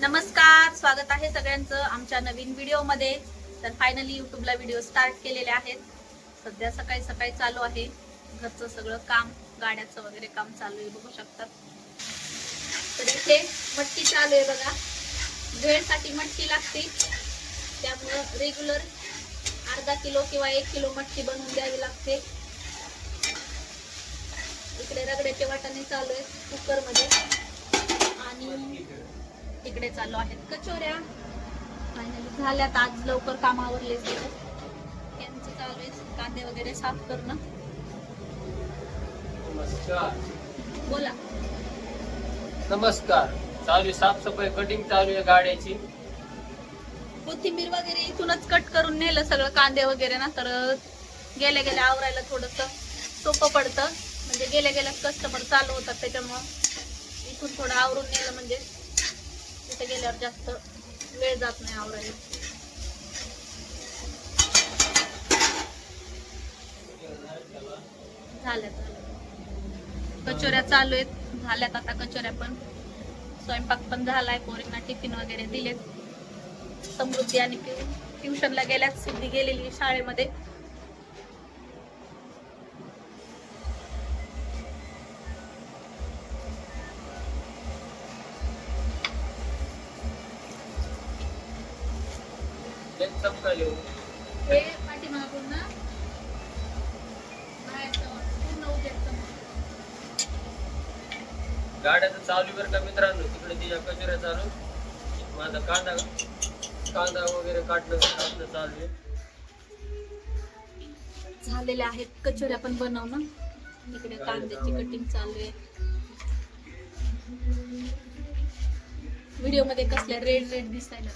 नमस्कार स्वागत आहे सगळ्यांचं आमच्या नवीन व्हिडिओमध्ये. तर फायनली युट्यूबला व्हिडिओ स्टार्ट केलेले आहेत. सध्या सकाळी सकाळी चालू आहे. घरचं सगळं काम गाड्याचं वगैरे काम चालू आहे बघू शकतात तर इथे मटकी चालू आहे बघा. भेळसाठी मटकी लागते. त्यामुळं रेग्युलर अर्धा किलो किंवा एक किलो मटकी बनवून द्यावी लागते. इकडे रगड्याचे वाटाणे चालू आहेत कुकरमध्ये तिकडे चालू आहेत कचोऱ्या. फायनली झाल्यात आज लवकर काम आवरले सगळं. यांचं चालू आहे कांदे वगैरे साफ करणं. नमस्कार. बोला. नमस्कार. चालू आहे साफसफाई कटिंग चालू आहे गाड्याची. कोथिंबीर वगैरे इथूनच कट करून नेलं सगळं कांदे वगैरे ना तर गेल्या गेल्या आवरायला थोडस सोपं पडतं. म्हणजे गेल्या गेल्या कस्टमर चालू होतात त्याच्यामुळं इथून थोडं आवरून नेलं म्हणजे. तिथे गेल्यावर जास्त वेळ जात नाही आवरायला. झाल्यात कचोऱ्या चालू आहेत. झाल्यात आता कचोऱ्या पण. स्वयंपाक पण झालाय. पोरींना टिफिन वगैरे दिलेत. समृद्धी आणि ट्युशनला गेल्यात. सिद्धी गेलेली शाळेमध्ये. लिहू हे पाठीमागून ना. गाड्याचं चालू बरं का मित्रांनो. तिकडे तिच्या कचऱ्या चालू. माझा कांदा कांदा वगैरे काढणं चालू आहे. झालेल्या आहेत. कचोऱ्या पण बनवणं इकडे कांद्याची कटिंग चालू आहे. व्हिडिओमध्ये कसल्या रेड रेड दिसायला?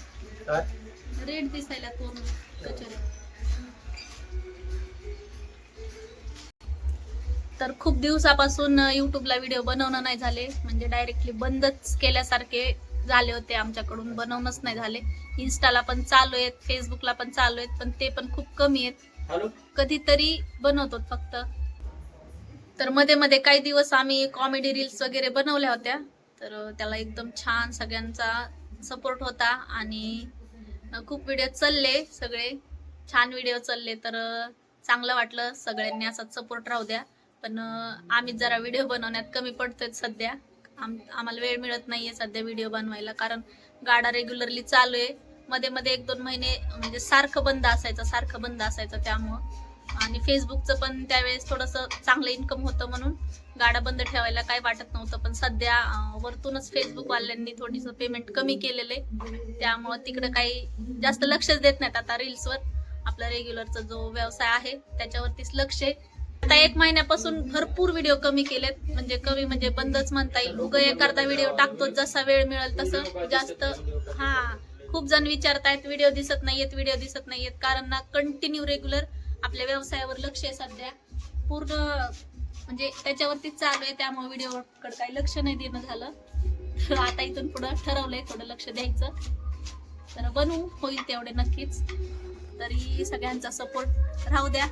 रेड दिसायला कचोऱ्या तर खूप दिवसापासून युट्यूबला व्हिडिओ बनवणं नाही झाले. म्हणजे डायरेक्टली बंदच केल्यासारखे झाले होते आमच्याकडून. बनवणंच नाही झाले. इन्स्टाला पण चालू आहेत फेसबुकला पण चालू आहेत पण ते पण खूप कमी आहेत. कधीतरी बनवतो फक्त. तर मध्ये मध्ये काही दिवस आम्ही कॉमेडी रील्स वगैरे बनवल्या होत्या. तर त्याला एकदम छान सगळ्यांचा सपोर्ट होता आणि खूप व्हिडिओ चालले सगळे. छान व्हिडिओ चालले तर चांगलं वाटलं सगळ्यांनी असाच सपोर्ट राहू द्या. पण आम्ही जरा व्हिडिओ बनवण्यात कमी पडतोय सध्या. आम आम्हाला वेळ मिळत नाहीये सध्या व्हिडिओ बनवायला कारण गाडा रेग्युलरली चालू आहे. मध्ये मध्ये एक दोन महिने म्हणजे सारखं बंद असायचं सारखं बंद असायचं त्यामुळं. आणि फेसबुकचं पण त्यावेळेस थोडंसं चांगलं इन्कम होतं म्हणून गाडा बंद ठेवायला काही वाटत नव्हतं. पण सध्या वरतूनच फेसबुक वाल्यांनी थोडीसं पेमेंट कमी केलेलं आहे. त्यामुळं तिकडं काही जास्त लक्षच देत नाहीत आता रील्सवर आपला रेग्युलरचा जो व्यवसाय आहे त्याच्यावरतीच लक्ष आहे. आता एक महिन्यापासून भरपूर व्हिडिओ कमी केलेत. म्हणजे कमी म्हणजे बंदच म्हणता येईल. उगा एखादा व्हिडिओ टाकतो जसा वेळ मिळेल तसं जास्त हा खूप जण विचारतायत व्हिडिओ दिसत नाहीयेत व्हिडिओ दिसत नाहीयेत. कारण ना कंटिन्यू रेग्युलर आपल्या व्यवसायावर लक्ष आहे सध्या. पूर्ण म्हणजे त्याच्यावरतीच चालू आहे त्यामुळे व्हिडिओकडे काही लक्ष नाही देणं झालं. तर आता इथून पुढं ठरवलंय थोडं लक्ष द्यायचं. तर बनवू होईल तेवढे नक्कीच. तरी सगळ्यांचा सपोर्ट राहू द्या.